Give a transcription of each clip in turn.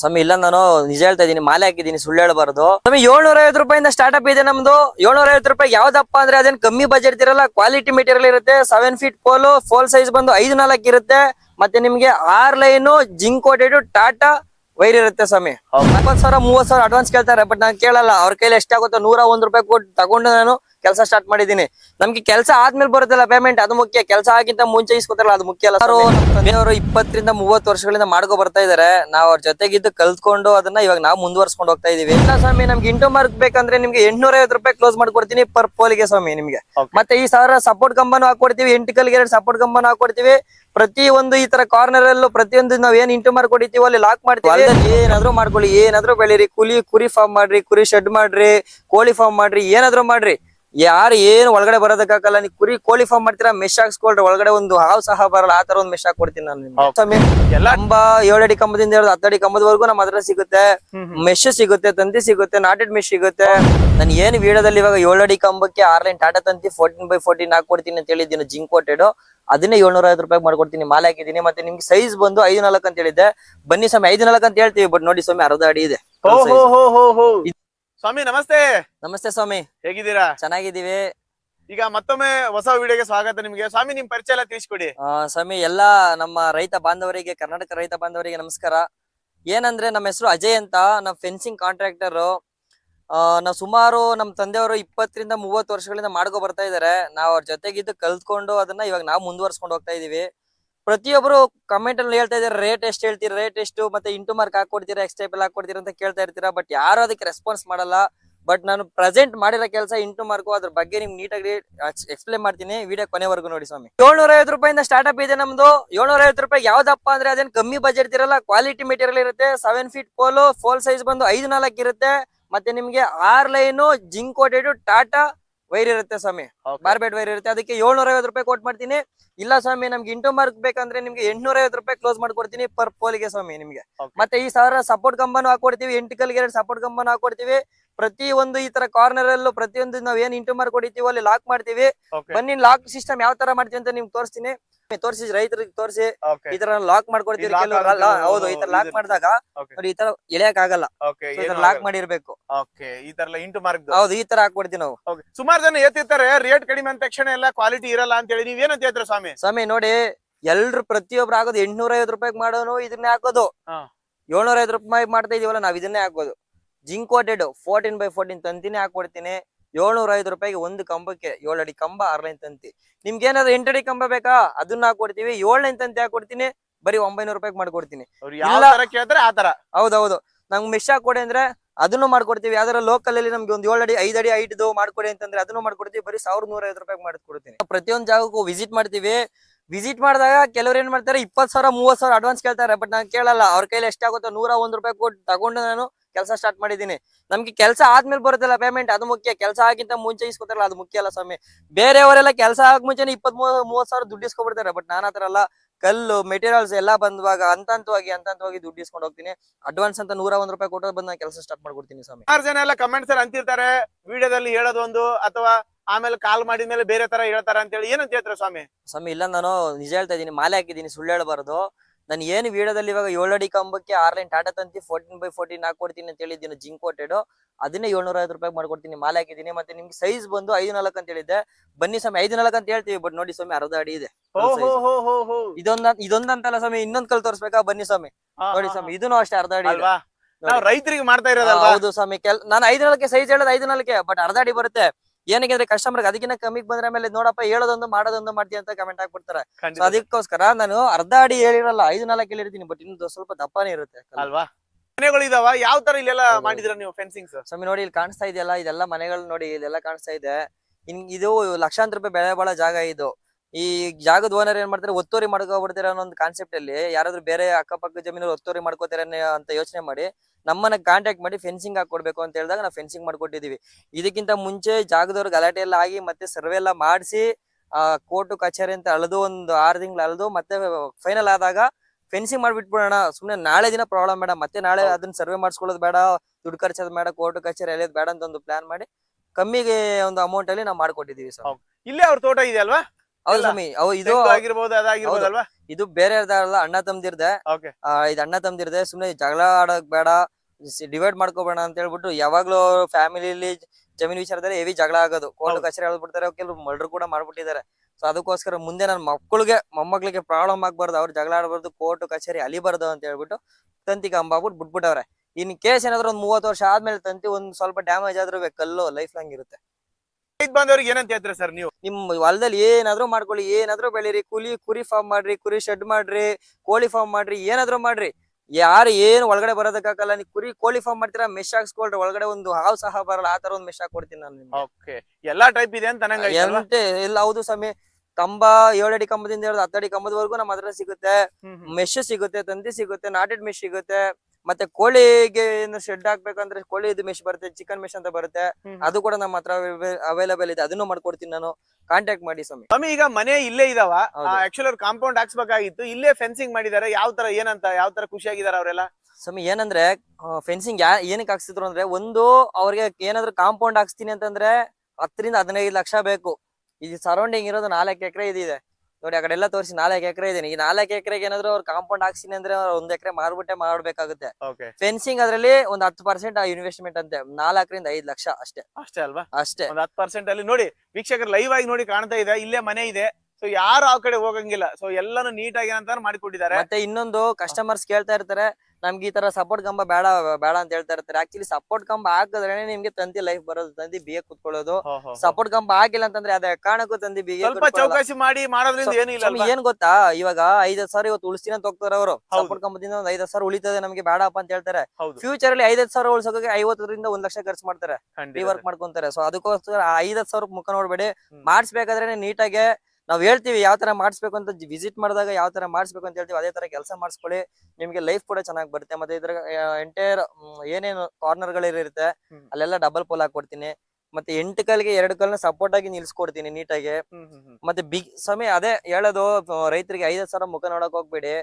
ಸ್ವಾಮಿ ಇಲ್ಲ ನಾನು ನಿಜ ಹೇಳ್ತಾ ಇದ್ದೀನಿ ಮಾಲೆ ಹಾಕಿದೀನಿ ಸುಳ್ಳು ಹೇಳ್ಬಾರ್ದು. ಸ್ವಾಮಿ ಏಳ್ನೂರ ಐವತ್ತು ರೂಪಾಯಿಂದ ಸ್ಟಾರ್ಟ್ಅಪ್ ಇದೆ ನಮ್ದು. ಏಳ್ನೂರ ಐವತ್ತು ರೂಪಾಯಿ ಯಾವ್ದಪ್ಪ ಅಂದ್ರೆ ಅದೇನ್ ಕಮ್ಮಿ ಬಜೆಟ್ ಇರಲ್ಲ ಕ್ವಾಲಿಟಿ ಮೆಟೀರಿಯಲ್ ಇರುತ್ತೆ seven feet pole pole size ಬಂದು ಐದು ನಾಲ್ಕು ಇರುತ್ತೆ. ಮತ್ತೆ ನಿಮ್ಗೆ R line zinc coated Tata wire ಇರುತ್ತೆ ಸ್ವಾಮಿ. ಇಪ್ಪತ್ತು ಸಾವಿರ ಮೂವತ್ ಸಾವಿರ ಅಡ್ವಾನ್ಸ್ ಕೇಳ್ತಾರೆ ಬಟ್ ನಾನು ಕೇಳಲ್ಲ. ಅವ್ರ ಕೈಲಿ ಎಷ್ಟಾಗುತ್ತೆ ನೂರ ಒಂದ್ ರೂಪಾಯಿ ಕೊಟ್ಟು ತಗೊಂಡು ನಾನು ಕೆಲಸ ಸ್ಟಾರ್ಟ್ ಮಾಡಿದೀನಿ ನಮ್ಗೆ ಕೆಲಸ ಆದ್ಮೇಲೆ ಬರುತ್ತಲ್ಲ ಪೇಮೆಂಟ್ ಅದು ಮುಖ್ಯ. ಕೆಲಸ ಆಗಿಂತ ಮುಂಚೆ ಇಸ್ಕೊತಾರಲ್ಲ ಅದು ಮುಖ್ಯ ಅಲ್ಲ. ಅವರು ಇಪ್ಪತ್ತರಿಂದ ಮೂವತ್ತು ವರ್ಷಗಳಿಂದ ಮಾಡ್ಕೊ ಬರ್ತಾ ಇದಾರೆ. ನಾವ್ ಅವ್ರ ಜೊತೆಗಿದ್ದು ಕಲ್ತ್ಕೊಂಡು ಅದನ್ನ ಇವಾಗ ನಾವು ಮುಂದುವರ್ಸ್ಕೊಂಡು ಹೋಗ್ತಾ ಇದೀವಿ. ಇಲ್ಲ ಸ್ವಾಮಿ ನಮ್ಗೆ ಇಂಟು ಮಾರ್ಕ್ ಬೇಕಂದ್ರೆ ನಿಮ್ಗೆ ಎಂಟ್ನೂರ ಐವತ್ತು ರೂಪಾಯಿ ಕ್ಲೋಸ್ ಮಾಡ್ಕೊಡ್ತೀನಿ ಪರ್ ಪೋಲಿಗೆ ಸ್ವಾಮಿ ನಿಮ್ಗೆ. ಮತ್ತೆ ಈ ಸಾವಿರ ಸಪೋರ್ಟ್ ಕಂಬನು ಹಾಕೊಡ್ತೀವಿ ಎಂಟು ಕಲ್ಗೆ ಎರಡು ಸಪೋರ್ಟ್ ಕಂಬನು ಹಾಕೊಡ್ತೀವಿ. ಪ್ರತಿ ಒಂದು ಈ ತರ ಕಾರ್ನರ್ ಅಲ್ಲೂ ಪ್ರತಿಯೊಂದು ನಾವ್ ಏನ್ ಇಂಟು ಮಾರ್ಕ್ ಹೊಡಿತೀವಿ ಅಲ್ಲಿ ಲಾಕ್ ಮಾಡ್ತೀವಿ. ಏನಾದ್ರು ಏನಾದ್ರೂ ಮಾಡ್ಕೊಳ್ಳಿ ಏನಾದ್ರೂ ಬೆಳೀರಿ. ಕುಲಿ ಕುರಿ ಫಾರ್ಮ್ ಮಾಡ್ರಿ ಕುರಿ ಶೆಡ್ ಮಾಡ್ರಿ ಕೋಳಿ ಫಾರ್ಮ್ ಮಾಡ್ರಿ ಏನಾದ್ರೂ ಮಾಡ್ರಿ. ಯಾರು ಏನು ಒಳಗಡೆ ಬರೋದಕ್ಕಾಗಲ್ಲ. ನೀವು ಕುರಿ ಕೋಳಿ ಫಾರ್ಮ್ ಮಾಡ್ತೀರಾ ಮೆಶ್ ಹಾಕ್ಸ್ಕೊಳ್ರಿ. ಒಳಗಡೆ ಒಂದು ಹಾವು ಸಹ ಬರಲ್ಲ. ಆ ತರ ಒಂದು ಮೆಶ್ ಹಾಕೊಡ್ತೀನಿ ನಾನು. ಸ್ವಾಮಿ, ಎಲ್ಲ ಕಂಬ ಏಳಡಿ ಕಂಬದಿಂದ ಹಿಡಿದು ಹತ್ತಡಿ ಕಂಬದವರೆಗೂ ನಮ್ಮ ಹತ್ರ ಸಿಗುತ್ತೆ. ಮೆಶ್ ಸಿಗುತ್ತೆ ತಂತಿ ಸಿಗುತ್ತೆ ನಾಟೆಡ್ ಮೆಶ್ ಸಿಗುತ್ತೆ. ನಾನು ಏನು ವಿಡಿಯೋದಲ್ಲಿ ಇವಾಗ ಏಳಡಿ ಕಂಬಕ್ಕೆ ಆರ್ಲೈನ್ ಟಾಟಾ ತಂತಿ ಫೋರ್ಟೀನ್ ಬೈ ಫೋರ್ಟೀನ್ ಹಾಕೊಡ್ತೀನಿ ಅಂತ ಹೇಳಿದ್ದೀನಿ ಜಿಂಕ್ ಕೋಟೆಡ್ ಅದನ್ನೇ ಏಳ್ನೂರ ಐದು ರೂಪಾಯಿ ಮಾಡ್ಕೊಡ್ತೀನಿ ಮಾಲೆ ಹಾಕಿದ್ದೀನಿ. ಮತ್ತೆ ನಿಮ್ಗೆ ಸೈಜ್ ಬಂದು ಐದು ನಾಲ್ಕು ಅಂತ ಹೇಳಿದ್ದೆ. ಬನ್ನಿ ಸ್ವಾಮಿ ಐದು ನಾಲ್ಕು ಅಂತ ಹೇಳ್ತೀವಿ ಬಟ್ ನೋಡಿ ಸ್ವಾಮಿ ಅರ್ಧ ಅಡಿ ಇದೆ ಸ್ವಾಮಿ ನಮಸ್ತೆ. ನಮಸ್ತೆ ಸ್ವಾಮಿ. ಹೇಗಿದ್ದೀರಾ? ಚೆನ್ನಾಗಿದ್ದೀವಿ. ಈಗ ಮತ್ತೊಮ್ಮೆ ಹೊಸ ವಿಡಿಯೋಗೆ ಸ್ವಾಗತ ನಿಮ್ಗೆ. ಸ್ವಾಮಿ ನಿಮ್ ಪರಿಚಯ ಎಲ್ಲ ತಿಳಿಸ್ಕೊಡಿ. ಆ, ಸ್ವಾಮಿ ಎಲ್ಲಾ ನಮ್ಮ ರೈತ ಬಾಂಧವರಿಗೆ ಕರ್ನಾಟಕ ರೈತ ಬಾಂಧವರಿಗೆ ನಮಸ್ಕಾರ. ಏನಂದ್ರೆ ನಮ್ಮ ಹೆಸರು ಅಜಯ್ ಅಂತ. ನಾವು ಫೆನ್ಸಿಂಗ್ ಕಾಂಟ್ರಾಕ್ಟರ್ ನಾವು ಸುಮಾರು ನಮ್ಮ ತಂದೆಯವರು ಇಪ್ಪತ್ತರಿಂದ ಮೂವತ್ತು ವರ್ಷಗಳಿಂದ ಮಾಡ್ಕೊ ಬರ್ತಾ ಇದಾರೆ. ನಾವು ಅವ್ರ ಜೊತೆಗಿದ್ದು ಕಲ್ತ್ಕೊಂಡು ಅದನ್ನ ಇವಾಗ ನಾವು ಮುಂದುವರ್ಸ್ಕೊಂಡು ಹೋಗ್ತಾ ಇದೀವಿ. ಪ್ರತಿಯೊಬ್ರು ಕಮೆಂಟ್ ಅಲ್ಲಿ ಹೇಳ್ತಾ ಇದಾರೆ ರೇಟ್ ಎಷ್ಟು ಹೇಳ್ತೀರಾ ರೇಟ್ ಎಷ್ಟು, ಮತ್ತೆ ಇಂಟು ಮಾರ್ಕ್ ಹಾಕೊಡ್ತೀರಾ ಎಕ್ಸ್ ಟೈಪ್ ಹಾಕೊಡ್ತೀರಾ ಅಂತ ಕೇಳ್ತಾ ಇರ್ತೀರಾ ಬಟ್ ಯಾರು ಅದಕ್ಕೆ ರೆಸ್ಪಾನ್ಸ್ ಮಾಡಲ್ಲ. ಬಟ್ ನಾನು ಪ್ರೆಸೆಂಟ್ ಮಾಡಿರೋ ಕೆಲಸ ಇಂಟು ಮಾರ್ಕು ಅದ್ರ ಬಗ್ಗೆ ನಿಮ್ಗೆ ನೀಟಾಗಿ ಎಕ್ಸ್ಪ್ಲೇನ್ ಮಾಡ್ತೀನಿ ವಿಡಿಯೋ ಕೊನೆವರೆಗೂ ನೋಡಿ ಸ್ವಾಮಿ. ಏಳ್ನೂರ ಐವತ್ತು ರೂಪಾಯಿಂದ ಸ್ಟಾರ್ಟ್ಅಪ್ ಇದೆ ನಮ್ದು. ಏಳ್ನೂರ ಐವತ್ತು ರೂಪಾಯಿ ಯಾವ್ದಪ್ಪ ಅಂದ್ರೆ ಅದೇನು ಕಮ್ಮಿ ಬಜೆಟ್ ಇರಲ್ಲ ಕ್ವಾಲಿಟಿ ಮೆಟೀರಿಯಲ್ ಇರುತ್ತೆ seven feet pole pole size ಬಂದು ಐದು ನಾಲ್ಕು ಇರುತ್ತೆ. ಮತ್ತೆ ನಿಮ್ಗೆ R line zinc coated Tata wire ಇರುತ್ತೆ ಸ್ವಾಮಿ. ಬಾರ್ಬೆಡ್ ವೈರ್ ಇರುತ್ತೆ. ಅದಕ್ಕೆ ಏಳ್ನೂರ ಐವತ್ತು ರೂಪಾಯಿ ಕೋಟ್ ಮಾಡ್ತೀನಿ. ಇಲ್ಲ ಸ್ವಾಮಿ ನಮ್ಗೆ ಇಂಟು ಮಾರ್ಕ್ ಬೇಕಂದ್ರೆ ನಿಮ್ಗೆ ಎಂಟ್ನೂರ ಐವತ್ತು ರೂಪಾಯಿ ಕ್ಲೋಸ್ ಮಾಡ್ಕೊಡ್ತೀನಿ ಪರ್ ಪೋಲಿಗೆ ಸ್ವಾಮಿ ನಿಮ್ಗೆ. ಮತ್ತೆ ಈ ಸಾವಿರ ಸಪೋರ್ಟ್ ಕಂಬನು ಹಾಕೊಡ್ತೀವಿ ಎಂಟು ಕಲ್ಗೆ ಎರಡು ಸಪೋರ್ಟ್ ಕಂಬನು ಹಾಕೊಡ್ತೀವಿ ಪ್ರತಿ ಒಂದು ಈ ತರ ಕಾರ್ನರ್ ಅಲ್ಲೂ ಪ್ರತಿಯೊಂದು ನಾವ್ ಏನ್ ಇಂಟು ಮಾರ್ಕ್ ಹೊಡಿತೀವೋ ಅಲ್ಲಿ ಲಾಕ್ ಮಾಡ್ತೀವಿ. ಬನ್ನಿ ಲಾಕ್ ಸಿಸ್ಟಮ್ ಯಾವ ತರ ಮಾಡ್ತೀವಿ ಅಂತ ನಿಮ್ಗೆ ತೋರಿಸ್ತೀನಿ. ತೋರಿಸಿ ರೈತರಿಗೆ ತೋರಿಸಿ. ಈ ತರ ಲಾಕ್ ಮಾಡ್ಕೊಡ್ತೀವಿ ಹೌದು ಈ ತರ ಲಾಕ್ ಮಾಡಿದಾಗ ನೋಡಿ ಈ ತರ ಎಳೆಯಕ್ ಆಗಲ್ಲ. ಲಾಕ್ ಮಾಡಿರ್ಬೇಕು ಈ ತರ ಇಂಟು ಮಾರ್ಕ್ ಹೌದು ಈ ತರ ಹಾಕೊಡ್ತೀವಿ ನಾವು. ಸುಮಾರು ಜನ ಏತಿರ್ತಾರೆ ರೇಟ್ ಕಡಿಮೆ ಅಂತ ತಕ್ಷಣ ಎಲ್ಲ ಕ್ವಾಲಿಟಿ ಇರಲ್ಲ ಅಂತ ಹೇಳಿ. ನೀವ್ ಏನಂತ ಹೇಳ್ತಾರೆ ಸ್ವಾಮಿ? ಸ್ವಾಮಿ ನೋಡಿ ಎಲ್ರು ಪ್ರತಿಯೊಬ್ರು ಆಗೋದು ಎಂಟ್ನೂರ ಐವತ್ತು ರೂಪಾಯಿಗೆ ಮಾಡೋನು ಇದನ್ನೇ ಹಾಕೋದು. ಏಳ್ನೂರ ಐವತ್ತು ರೂಪಾಯಿ ಮಾಡ್ತಾ ಇದೀವಲ್ಲ ನಾವ್ ಇದನ್ನೇ ಹಾಕೋದು. Zinc coated fourteen by fourteen ತಂತಿನೇ ಹಾಕೊಡ್ತೀನಿ ಏಳ್ನೂರ ಐದು ರೂಪಾಯಿಗೆ ಒಂದು ಕಂಬಕ್ಕೆ ಏಳು ಅಡಿ ಕಂಬ ಆರ್ ಲೈನ್ ತಂತಿ. ನಿಮ್ಗೆ ಏನಾದ್ರು ಎಂಟಡಿ ಅಡಿ ಕಂಬ ಬೇಕಾ? ಅದನ್ನ ಹಾಕೊಡ್ತೀವಿ ಏಳನೇ ತಂತಿ ಹಾಕೊಡ್ತೀನಿ ಬರೀ ಒಂಬೈನೂರು ರೂಪಾಯಿಗೆ ಮಾಡ್ಕೊಡ್ತೀನಿ. ಕೇಳಿದ್ರೆ ಯಾವ ಇಲ್ಲ. ತರ ಕೇಳ್ತಾರೆ ಆ ತರ. ಹೌದೌದು. ನಂಗೆ ಮಿಶ್ ಹಾಕೊಡಿ ಅಂದ್ರೆ ಅದನ್ನು ಮಾಡ್ಕೊಡ್ತೀವಿ. ಯಾವ್ದಾರ ಲೋಕಲ್ ಅಲ್ಲಿ ನಮ್ಗೆ ಒಂದ್ ಏಳು ಅಡಿ ಐದು ಅಡಿ ಐಟ್ದು ಮಾಡ್ಕೊಡಿ ಅಂತಂದ್ರೆ ಅದನ್ನು ಮಾಡ್ಕೊಡ್ತೀವಿ. ಬರೀ ಸಾವಿರದ ನೂರ ಐದು ರೂಪಾಯಿ ಮಾಡ್ಕೊಡ್ತೀನಿ. ಪ್ರತಿಯೊಂದು ಜಾಗಕ್ಕೂ ವಿಸಿಟ್ ಮಾಡ್ತೀವಿ. ವಿಸಿಟ್ ಮಾಡಿದಾಗ ಕೆಲವ್ರು ಏನ್ ಮಾಡ್ತಾರೆ? ಇಪ್ಪತ್ತು ಸಾವಿರ ಮೂವತ್ ಸಾವಿರ ಅಡ್ವಾನ್ಸ್ ಕೇಳ್ತಾರೆ. ಬಟ್ ನಾನು ಕೇಳಲ್ಲ. ಅವ್ರ ಕೈಲಿ ಎಷ್ಟಾಗುತ್ತೋ ನೂರ ಒಂದ್ ರೂಪಾಯಿ ಕೊಟ್ಟು ತಗೊಂಡು ನಾನು ಕೆಲಸ ಸ್ಟಾರ್ಟ್ ಮಾಡಿದ್ದೀನಿ. ನಮ್ಗೆ ಕೆಲಸ ಆದ್ಮೇಲೆ ಬರುತ್ತಲ್ಲ ಪೇಮೆಂಟ್ ಅದು ಮುಖ್ಯ. ಕೆಲಸ ಆಗಿಂತ ಮುಂಚೆ ಇಸ್ಕೊತಾರಲ್ಲ ಅದು ಮುಖ್ಯ ಅಲ್ಲ ಸ್ವಾಮಿ. ಬೇರೆಯವರೆಲ್ಲ ಕೆಲಸ ಆಗ ಮುಂಚೆನೆ ಇಪ್ಪತ್ ಮೂವತ್ ಸಾವಿರ ದುಡ್ಡು ಇಸ್ಕೊಬಿಡ್ತಾರೆ ಬಟ್ ನಾನು ಆತರ ಅಲ್ಲ. ಕಲ್ಲು ಮೆಟೀರಿಯಲ್ಸ್ ಎಲ್ಲ ಬಂದ್ವಾಗ ಅಂತಂತವಾಗಿ ಹಂತ ಹಂತವಾಗಿ ದುಡ್ಡು ಇಸ್ಕೊಂಡು ಹೋಗ್ತೀನಿ. ಅಡ್ವಾನ್ಸ್ ಅಂತ ನೂರ ಒಂದ್ ರೂಪಾಯಿ ಕೊಟ್ಟು ಬಂದ್ ನಾನು ಕೆಲಸ ಸ್ಟಾರ್ಟ್ ಮಾಡ್ಕೊಡ್ತೀನಿ ಸ್ವಾಮಿ. ಆರ್ ಜನ ಎಲ್ಲ ಕಮೆಂಟ್ಸ್ ಅಲ್ಲಿ ಅಂತಿರ್ತಾರೆ. ವಿಡಿಯೋದಲ್ಲಿ ಹೇಳೋದೊಂದು ಅಥವಾ ಆಮೇಲೆ ಕಾಲ್ ಮಾಡಿದ್ಮೇಲೆ ಬೇರೆ ತರ ಹೇಳ್ತಾರ ಅಂತ ಹೇಳಿ ಏನಂತ ಹೇಳ್ತಾರೆ ಸ್ವಾಮಿ? ಸ್ವಾಮಿ ಇಲ್ಲ ನಾನು ನಿಜ ಹೇಳ್ತಾ ಇದ್ದೀನಿ. ಮಾಲೆ ಹಾಕಿದ್ದೀನಿ ಸುಳ್ಳು ಹೇಳ್ಬಾರ್ದು. ನಾನು ಏನು ವಿಡಿಯೋದಲ್ಲಿ ಇವಾಗ ಏಳಡಿ ಕಂಬಕ್ಕೆ ಆರ್ಲೈನ್ ಟಾಟಾ ತಂತಿ ಫೋರ್ಟೀನ್ ಬೈ ಫೋರ್ಟೀನ್ ಹಾಕೊಡ್ತೀನಿ ಅಂತ ಹೇಳಿದ್ದೀನಿ ಜಿಂಕ್ ಕೋಟೆಡ್ ಅದನ್ನೇ ಏಳ್ನೂರ ಐವತ್ತು ರೂಪಾಯಿ ಮಾಡ್ಕೊಡ್ತೀನಿ ಮಾಲೆ ಹಾಕಿದ್ದೀನಿ. ಮತ್ತೆ ನಿಮ್ಗೆ ಸೈಜ್ ಬಂದು ಐದು ನಾಲ್ಕು ಅಂತ ಹೇಳಿದ್ದೆ. ಬನ್ನಿ ಸ್ವಾಮಿ ಐದು ನಾಲ್ಕು ಅಂತ ಹೇಳ್ತೀವಿ ಬಟ್ ನೋಡಿ ಸ್ವಾಮಿ ಅರ್ಧ ಅಡಿ ಇದೆ. ಇದೊಂದ್ ಇದೊಂದಂತಲ್ಲ ಸ್ವಾಮಿ ಇನ್ನೊಂದ್ ಕಲ್ ತೋರಿಸ್ಬೇಕಾ? ಬನ್ನಿ ಸ್ವಾಮಿ. ನೋಡಿ ಸ್ವಾಮಿ ಇದನ್ನು ಅಷ್ಟೇ ಅರ್ಧ ಅಡಿ ರೈತರಿಗೆ ಮಾಡ್ತಾ ಇರೋದು ಹೌದು ಸ್ವಾಮಿ ಕೆಲ್ ನಾನು ಐದು ನಾಲ್ಕೆ ಸೈಜ್ ಹೇಳೋದು ಐದು ನಾಲ್ಕೆ ಬಟ್ ಅರ್ಧ ಅಡಿ ಬರುತ್ತೆ. ಏನಕ್ಕೆ ಅಂದ್ರೆ ಕಸ್ಟಮರ್ ಅದಕ್ಕಿಂತ ಕಮ್ಮಿ ಬಂದ್ರೆ ಮೇಲೆ ನೋಡಪ್ಪ ಹೇಳೋದೊಂದು ಮಾಡೋದೊಂದು ಮಾಡ್ತೀಯ ಅಂತ ಕಮೆಂಟ್ ಹಾಕ್ಬಿಡ್ತಾರೆ. ಅದಕ್ಕೋಸ್ಕರ ನಾನು ಅರ್ಧ ಅಡಿ ಹೇಳಿರಲ್ಲ ಐದು ನಾಲ್ಕು ಹೇಳಿರ್ತೀನಿ ಬಟ್ ಇನ್ನು ಸ್ವಲ್ಪ ದಪ್ಪನೇ ಇರುತ್ತೆ ಅಲ್ವಾ? ಮನೆಗಳು ಇದಾವ? ಯಾವ ತರ ಇಲ್ಲೆಲ್ಲ ಮಾಡಿದ್ರ ನೀವು ಫೆನ್ಸಿಂಗ್ ಸ್ವಾಮಿ ನೋಡಿ ಇಲ್ಲಿ ಕಾಣಿಸ್ತಾ ಇದೆಯಲ್ಲ ಇದೆಲ್ಲ ಮನೆಗಳು ನೋಡಿ ಇದೆಲ್ಲ ಕಾಣಿಸ್ತಾ ಇದೆ. ಇನ್ ಇದು ಲಕ್ಷಾಂತರ ರೂಪಾಯಿ ಬೆಳೆ ಬಾಳ ಜಾಗ ಇದು. ಈ ಜಾಗದ ಓನರ್ ಏನ್ ಮಾಡ್ತಾರೆ ಒತ್ತುವರಿ ಮಾಡ್ಕೊಬಿಡ್ತಾರೆ ಅನ್ನೋ ಒಂದು ಕಾನ್ಸೆಪ್ಟ್ ಅಲ್ಲಿ ಯಾರಾದ್ರೂ ಬೇರೆ ಅಕ್ಕಪಕ್ಕ ಜಮೀನಲ್ಲಿ ಒತ್ತುವರಿ ಮಾಡ್ಕೋತಾರೆ ಅಂತ ಯೋಚನೆ ಮಾಡಿ ನಮ್ಮನ್ನ ಕಾಂಟ್ಯಾಕ್ಟ್ ಮಾಡಿ ಫೆನ್ಸಿಂಗ್ ಹಾಕೊಡ್ಬೇಕು ಅಂತ ಹೇಳಿದಾಗ ನಾವು ಫೆನ್ಸಿಂಗ್ ಮಾಡ್ಕೊಟ್ಟಿದೀವಿ. ಇದಕ್ಕಿಂತ ಮುಂಚೆ ಜಾಗದವ್ರು ಗಲಾಟೆ ಎಲ್ಲ ಆಗಿ ಮತ್ತೆ ಸರ್ವೆ ಎಲ್ಲ ಮಾಡಿಸಿ ಆ ಕೋರ್ಟು ಕಚೇರಿ ಅಂತ ಅಳದು ಒಂದು ಆರು ತಿಂಗಳು ಅಳದು ಮತ್ತೆ ಫೈನಲ್ ಆದಾಗ ಫೆನ್ಸಿಂಗ್ ಮಾಡ್ಬಿಟ್ಬಿಡೋಣ. ಸುಮ್ನೆ ನಾಳೆ ದಿನ ಪ್ರಾಬ್ಲಮ್ ಬೇಡ ಮತ್ತೆ ನಾಳೆ ಅದನ್ನ ಸರ್ವೆ ಮಾಡಿಸ್ಕೊಳ್ಳೋದು ಬೇಡ ದುಡ್ಡು ಖರ್ಚೋದು ಬೇಡ ಕೋರ್ಟ್ ಕಚೇರಿ ಎಳೆಯೋದು ಬೇಡ ಅಂತ ಒಂದು ಪ್ಲಾನ್ ಮಾಡಿ ಕಮ್ಮಿಗೆ ಒಂದು ಅಮೌಂಟ್ ಅಲ್ಲಿ ನಾವು ಮಾಡ್ಕೊಟ್ಟಿದೀವಿ ಸರ್. ಇಲ್ಲೇ ಅವ್ರ ತೋಟ ಇದೆ ಅಲ್ವಾ? ಹೌದು. ಸ್ವಾಮಿ. ಅವು ಇದು ಆಗಿರ್ಬೋದು ಅದಾಗಿರ್ಬೋದು ಅಲ್ವಾ? ಇದು ಬೇರೆ ಅಲ್ಲ ಅಣ್ಣ ತಮ್ದಿರ್ದೆ ಇದು ಅಣ್ಣ ತಮ್ದಿರ್ದೆ ಸುಮ್ನೆ ಜಗಳ ಆಡೋಕ್ ಬೇಡ ಡಿವೈಡ್ ಮಾಡ್ಕೋಬೇಡ ಅಂತ ಹೇಳ್ಬಿಟ್ಟು ಯಾವಾಗ್ಲೂ ಫ್ಯಾಮಿಲಿಲಿ ಜಮೀನ್ ವಿಚಾರದಲ್ಲಿ ಹೆವಿ ಜಗಳ ಆಗೋದು. ಕೋರ್ಟ್ ಹೌದು. ಕಚೇರಿ ಹೇಳ್ಬಿಡ್ತಾರೆ ಕೆಲವು ಮರ್ಡರ್ ಕೂಡ ಮಾಡ್ಬಿಟ್ಟಿದ್ದಾರೆ. ಸೊ ಅದಕ್ಕೋಸ್ಕರ ಮುಂದೆ ನನ್ನ ಮಕ್ಕಳಿಗೆ ಮೊಮ್ಮಕ್ಳಿಗೆ ಪ್ರಾಬ್ಲಮ್ ಆಗ್ಬಾರ್ದು ಅವ್ರು ಜಗಳ ಆಡಬಾರ್ದು ಕೋರ್ಟ್ ಕಚೇರಿ ಅಲಿಬಾರ್ದು ಅಂತ ಹೇಳ್ಬಿಟ್ಟು ತಂತಿ ಕಂಬ ಆಗ್ಬಿಟ್ಟು ಬಿಟ್ಬಿಟ್ಟವ್ರೆ. ಇನ್ ಕೇಸ್ ಏನಾದ್ರು ಒಂದ್ ಮೂವತ್ತು ವರ್ಷ ಆದ್ಮೇಲೆ ತಂತಿ ಒಂದ್ ಸ್ವಲ್ಪ ಡ್ಯಾಮೇಜ್ ಆದ್ರೂ ಕಲ್ಲು ಲೈಫ್ ಲಾಂಗ್ ಇರುತ್ತೆ. ರೈತ ಬಂದವ್ರಿಗೆ ಏನಂತ ಹೇಳ್ತೀರಾ ಸರ್ ನೀವು? ನಿಮ್ ಹೊಲದಲ್ಲಿ ಏನಾದ್ರೂ ಮಾಡ್ಕೊಳ್ಳಿ ಏನಾದ್ರು ಬೆಳೀರಿ ಕುಲಿ ಕುರಿ ಫಾರ್ಮ್ ಮಾಡ್ರಿ ಕುರಿ ಶೆಡ್ ಮಾಡ್ರಿ ಕೋಳಿ ಫಾರ್ಮ್ ಮಾಡ್ರಿ ಏನಾದ್ರು ಮಾಡ್ರಿ. ಯಾರು ಏನು ಒಳಗಡೆ ಬರೋದಕ್ಕಾಗಲ್ಲ ನೀವು ಕುರಿ ಕೋಳಿ ಫಾರ್ಮ್ ಮಾಡ್ತೀರಾ ಮೆಶ್ ಹಾಕ್ಸ್ಕೊಳ್ರಿ. ಒಳಗಡೆ ಒಂದು ಹಾವು ಸಹ ಬರಲ್ಲ. ಆ ತರ ಒಂದು ಮೆಶ್ ಹಾಕೊಡ್ತೀನಿ ನಾನು ನಿಮ್ಗೆ. ಓಕೆ ಎಲ್ಲಾ ಟೈಪ್ ಇದೆ ಅಂತ ನಂಗೆ ಎಲ್ಲ ಹೌದು ಸ್ವಾಮಿ. ಕಂಬ ಏಳಡಿ ಕಂಬದಿಂದ ಹಿಡಿದು ಹತ್ತಡಿ ಕಂಬದವರೆಗೂ ನಮ್ಮ ಹತ್ರ ಸಿಗುತ್ತೆ. ಮೆಶ್ ಸಿಗುತ್ತೆ ತಂತಿ ಸಿಗುತ್ತೆ ನಾಟೆಡ್ ಮೆಶ್ ಸಿಗುತ್ತೆ. ಮತ್ತೆ ಕೋಳಿಗೆ ಏನು ಶೆಡ್ ಹಾಕ್ಬೇಕಂದ್ರೆ ಕೋಳಿ ಇದು ಮೆಶ್ ಬರುತ್ತೆ ಚಿಕನ್ ಮೆಶ್ ಅಂತ ಬರುತ್ತೆ. ಅದು ಕೂಡ ನಮ್ಮ ಹತ್ರ ಅವೈಲೇಬಲ್ ಇದೆ. ಅದನ್ನು ಮಾಡ್ಕೊಡ್ತೀನಿ ನಾನು. ಕಾಂಟ್ಯಾಕ್ಟ್ ಮಾಡಿ ಸ್ವಾಮಿ. ಸ್ವಾಮಿ ಈಗ ಮನೆ ಇಲ್ಲೇ ಇದಾವ. ಆಕ್ಚುಲಿ ಅವ್ರು ಕಾಂಪೌಂಡ್ ಹಾಕ್ಸ್ಬೇಕಾಗಿತ್ತು. ಇಲ್ಲೇ ಫೆನ್ಸಿಂಗ್ ಮಾಡಿದಾರೆ. ಯಾವ ತರ ಏನಂತ ಯಾವ ತರ ಖುಷಿಯಾಗಿದ್ದಾರೆ ಅವರೆಲ್ಲ? ಸ್ವಾಮಿ ಏನಂದ್ರೆ ಫೆನ್ಸಿಂಗ್ ಯಾ ಏನಕ್ಕೆ ಹಾಕ್ಸಿದ್ರು ಅಂದ್ರೆ ಒಂದು ಅವ್ರಿಗೆ ಏನಾದ್ರು ಕಾಂಪೌಂಡ್ ಹಾಕ್ಸ್ತೀನಿ ಅಂತಂದ್ರೆ ಹತ್ತರಿಂದ ಹದಿನೈದು ಲಕ್ಷ ಬೇಕು. ಇದು ಸರೌಂಡಿಂಗ್ ಇರೋದು ನಾಲ್ಕು ಎಕರೆ ಇದಿದೆ ನೋಡಿ ಆ ಕಡೆ ಎಲ್ಲ ತೋರಿಸಿ ನಾಲ್ಕು ಎಕರೆ ಇದೆ ಈ ನಾಲ್ಕು ಎಕರೆಗೆ ಏನಾದ್ರು ಅವ್ರು ಕಾಂಪೌಂಡ್ ಹಾಕ್ಸಿನಿ ಅಂದ್ರೆ ಅವ್ರು ಒಂದ್ ಎಕರೆ ಮಾರ್ಬಿಟ್ಟೆ ಮಾಡ್ಬೇಕಾಗುತ್ತೆ. ಫೆನ್ಸಿಂಗ್ ಅದ್ರಲ್ಲಿ ಒಂದ್ ಹತ್ತು ಪರ್ಸೆಂಟ್ ಇನ್ವೆಸ್ಟ್ಮೆಂಟ್ ಅಂತೆ. ನಾಲ್ಕರಿಂದ ಐದ್ ಲಕ್ಷ ಅಷ್ಟೇ. ಅಷ್ಟೇ ಅಲ್ವಾ? ಅಷ್ಟೇ. ಒಂದ್ ಹತ್ತು ಪರ್ಸೆಂಟ್ ಅಲ್ಲಿ ನೋಡಿ ವೀಕ್ಷಕರು ಲೈವ್ ಆಗಿ ನೋಡಿ ಕಾಣ್ತಾ ಇದೆ. ಇಲ್ಲೇ ಮನೆ ಇದೆ. ಸೊ ಯಾರು ಆ ಕಡೆ ಹೋಗಂಗಿಲ್ಲ. ಸೊ ಎಲ್ಲಾನು ನೀಟ್ ಆಗಿ ಅಂತ ಮಾಡಿಕೊಟ್ಟಿದ್ದಾರೆ. ಮತ್ತೆ ಇನ್ನೊಂದು ಕಸ್ಟಮರ್ಸ್ ಕೇಳ್ತಾ ಇರ್ತಾರೆ. ನಮ್ಗೆ ಈ ತರ ಸಪೋರ್ಟ್ ಕಂಬ ಬೇಡ ಬೇಡ ಅಂತ ಹೇಳ್ತಾ ಇರ್ತಾರೆ. ಆಕ್ಚುಲಿ ಸಪೋರ್ಟ್ ಕಂಬ ಹಾಕಿದ್ರೆ ನಿಮ್ಗೆ ತಂದಿ ಲೈಫ್ ಬರೋದು ತಂದಿ ಬಿಗೆ ಕುತ್ಕೊಳ್ಳೋದು. ಸಪೋರ್ಟ್ ಕಂಬ ಹಾಕಿಲ್ಲ ಅಂತಂದ್ರೆ ಅದೇ ಕಾರಣಕ್ಕೂ ತಂದಿ ಸ್ವಲ್ಪ ಚೌಕಾಸಿ ಮಾಡಿ ಮಾಡೋದ್ರಿಂದ ಏನು ಇಲ್ಲ ಸ್ವಾಮಿ, ಏನ್ ಗೊತ್ತಾ? ಇವಾಗ ಐದ್ ಸಾವಿರ ಇವತ್ತು ಉಳಿಸಿನ ಅಂತ ಹೋಗ್ತಾರೆ ಅವರು. ಸಪೋರ್ಟ್ ಕಂಬದಿಂದ ಒಂದ್ ಐದ್ ಸಾವಿರ ಉಳಿತದೆ ನಮ್ಗೆ ಬೇಡಪ್ಪ ಅಂತ ಹೇಳ್ತಾರೆ. ಫ್ಯೂಚರ್ ಅಲ್ಲಿ ಐದ್ ಸಾವಿರ ಉಳಿಸೋಕೆ ಐವತ್ತರಿಂದ ಒಂದ್ ಲಕ್ಷ ಖರ್ಚು ಮಾಡ್ತಾರೆ. ಖಂಡಿತ ವರ್ಕ್ ಮಾಡ್ಕೊಂತಾರೆ. ಸೊ ಅದಕ್ಕೋಸ್ಕರ ಐದ್ ಸಾವಿರ ಮುಖ ನೋಡ್ಬೇಡಿ. ಮಾಡಿಸ್ಬೇಕಾದ್ರೆ ನೀಟಾಗೆ ನಾವ್ ಹೇಳ್ತೀವಿ ಯಾವ ತರ ಮಾಡಿಸ್ಬೇಕು ಅಂತ ವಿಸಿಟ್ ಮಾಡಿದಾಗ ಯಾವ ತರ ಮಾಡಿಸ್ಬೇಕು ಅಂತ ಹೇಳ್ತೀವಿ ಅದೇ ತರ ಕೆಲಸ ಮಾಡಿಸ್ಕೊಳ್ಳಿ. ನಿಮ್ಗೆ ಲೈಫ್ ಕೂಡ ಚೆನ್ನಾಗಿ ಬರುತ್ತೆ. ಮತ್ತೆ ಇದ್ರ ಎಂಟೈರ್ ಏನೇನು ಕಾರ್ನರ್ ಗಳಿರುತ್ತೆ. ಅಲ್ಲೆಲ್ಲ ಡಬಲ್ ಪೋಲ್ ಹಾಕೊಡ್ತೀನಿ ಮತ್ತೆ ಎಂಟು ಕಲ್ಗೆ ಎರಡು ಕಲ್ನ ಸಪೋರ್ಟ್ ಆಗಿ ನಿಲ್ಸ್ಕೊಡ್ತೀನಿ ನೀಟಾಗಿ. ಮತ್ತೆ ಬಿಗ್ ಸಮಯ ಅದೇ ಹೇಳೋದು ರೈತರಿಗೆ ಐದ್ ಸಾವಿರ ಮುಖ ನೋಡಕ್ ಹೋಗ್ಬೇಡಿ.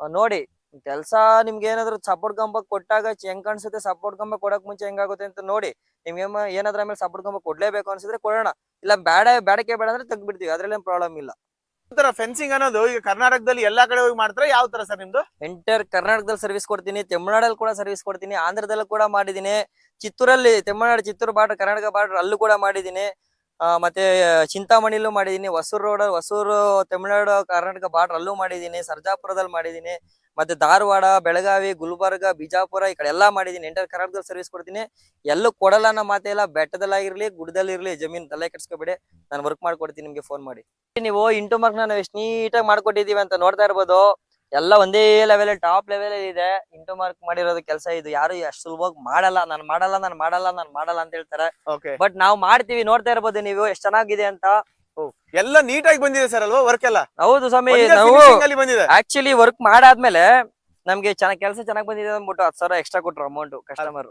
ನೋಡಿ ಕೆಲ್ಸ ನಿಮ್ಗೆ ಏನಾದ್ರು ಸಪೋರ್ಟ್ ಕಂಬ ಕೊಟ್ಟಾಗ ಹೆಂಗ್ ಕಾಣಿಸುತ್ತೆ? ಸಪೋರ್ಟ್ ಕಂಬ ಕೊಡಕ್ ಮುಂಚೆ ಹೆಂಗಾಗುತ್ತೆ ಅಂತ ನೋಡಿ. ನಿಮ್ಗೆ ಏನಾದ್ರ ಆಮೇಲೆ ಸಪೋರ್ಟ್ ಕಂಬ ಕೊಡ್ಲೇಬೇಕು ಅನ್ಸಿದ್ರೆ ಕೊಡೋಣ. ಇಲ್ಲ ಬೇಡ ಬೇಡಕ್ಕೆ ಬೇಡ ಅಂದ್ರೆ ತೆಗ್ದ್ಬಿಡ್ತೀವಿ. ಅದ್ರಲ್ಲೇನು ಪ್ರಾಬ್ಲಮ್ ಇಲ್ಲ. ತರ ಫೆನ್ಸಿಂಗ್ ಅನ್ನೋದು ಈಗ ಕರ್ನಾಟಕದಲ್ಲಿ ಎಲ್ಲಾ ಕಡೆ ಹೋಗಿ ಮಾಡ್ತಾರೆ? ಯಾವ ತರ ಸರ್ ನಿಮ್ದು? ಎಂಟರ್ ಕರ್ನಾಟಕದಲ್ಲಿ ಸರ್ವಿಸ್ ಕೊಡ್ತೀನಿ ತಮಿಳ್ನಾಡಲ್ಲಿ ಕೂಡ ಸರ್ವಿಸ್ ಕೊಡ್ತೀನಿ ಆಂಧ್ರದಲ್ಲೂ ಕೂಡ ಮಾಡಿದೀನಿ ಚಿತ್ತೂರಲ್ಲಿ ತಮಿಳ್ನಾಡು ಚಿತ್ತೂರು ಬಾರ್ಡರ್ ಕರ್ನಾಟಕ ಬಾರ್ಡರ್ ಅಲ್ಲೂ ಕೂಡ ಮಾಡಿದೀನಿ ಮತ್ತೆ, ಚಿಂತಾಮಣಿಲೂ ಮಾಡಿದೀನಿ. ಹೊಸೂರು ರೋಡ್, ಹೊಸೂರು ತಮಿಳ್ನಾಡು ಕರ್ನಾಟಕ ಬಾರ್ಡರ್ ಅಲ್ಲೂ ಮಾಡಿದೀನಿ. ಸರ್ಜಾಪುರದಲ್ಲಿ ಮಾಡಿದೀನಿ. ಮತ್ತೆ ಧಾರವಾಡ, ಬೆಳಗಾವಿ, ಗುಲ್ಬರ್ಗ, ಬಿಜಾಪುರ ಈ ಕಡೆ ಎಲ್ಲಾ ಮಾಡಿದೀನಿ. ಎಂಟರ್ ಕರ್ನಾಟಕದಲ್ಲಿ ಸರ್ವಿಸ್ ಕೊಡ್ತೀನಿ. ಎಲ್ಲೂ ಕೊಡಲ್ಲ ಅನ್ನೋ ಮಾತೇ ಇಲ್ಲ. ಬೆಟ್ಟದಲ್ಲಾಗಿರ್ಲಿ, ಗುಡ್ಡದಲ್ಲಿರ್ಲಿ, ಜಮೀನ್ ತಲೆ ಕೆಡ್ಸ್ಕೊಬೇಡಿ. ನಾನು ವರ್ಕ್ ಮಾಡ್ಕೊಡ್ತೀನಿ, ನಿಮ್ಗೆ ಫೋನ್ ಮಾಡಿ. ನೀವು ಇಂಟು ಮಾರ್ಕ್ ನಾನು ಎಷ್ಟು ನೀಟಾಗಿ ಮಾಡ್ಕೊಟ್ಟಿದೀವಿ ಅಂತ ನೋಡ್ತಾ ಇರ್ಬೋದು. ಎಲ್ಲ ಒಂದೇ ಲೆವೆಲ್ ಟಾಪ್ ಲೆವೆಲ್ ಇದೆ. ಇಂಟು ಮಾರ್ಕ್ ಮಾಡಿರೋದು ಕೆಲಸ ಇದು. ಯಾರು ಅಷ್ಟು ಸುಲಭವಾಗಿ ಮಾಡಲ್ಲ. ನಾನು ಮಾಡಲ್ಲ ನಾನು ಮಾಡಲ್ಲ ನಾನು ಮಾಡಲ್ಲ ಅಂತ ಹೇಳ್ತಾರೆ. ಬಟ್ ನಾವು ಮಾಡ್ತೀವಿ ನೋಡ್ತಾ ಇರ್ಬೋದು ನೀವು ಎಷ್ಟು ಚೆನ್ನಾಗಿದೆ ಅಂತ. ಎಲ್ಲ ನೀಟಾಗಿ ಬಂದಿದೆ ಸರ್ ಅಲ್ವಾ ವರ್ಕ್ ಎಲ್ಲ? ಹೌದು ಸ್ವಾಮಿ ನಾವು ಆಕ್ಚುಲಿ ವರ್ಕ್ ಮಾಡಾದ್ಮೇಲೆ ನಮ್ಗೆ ಚೆನ್ನಾಗಿ ಕೆಲಸ ಚೆನ್ನಾಗಿ ಬಂದಿದೆ ಅಂದ್ಬಿಟ್ಟು ಹತ್ತು ಸಾವಿರ ಎಕ್ಸ್ಟ್ರಾ ಕೊಟ್ರು ಅಮೌಂಟ್ ಕಸ್ಟಮರ್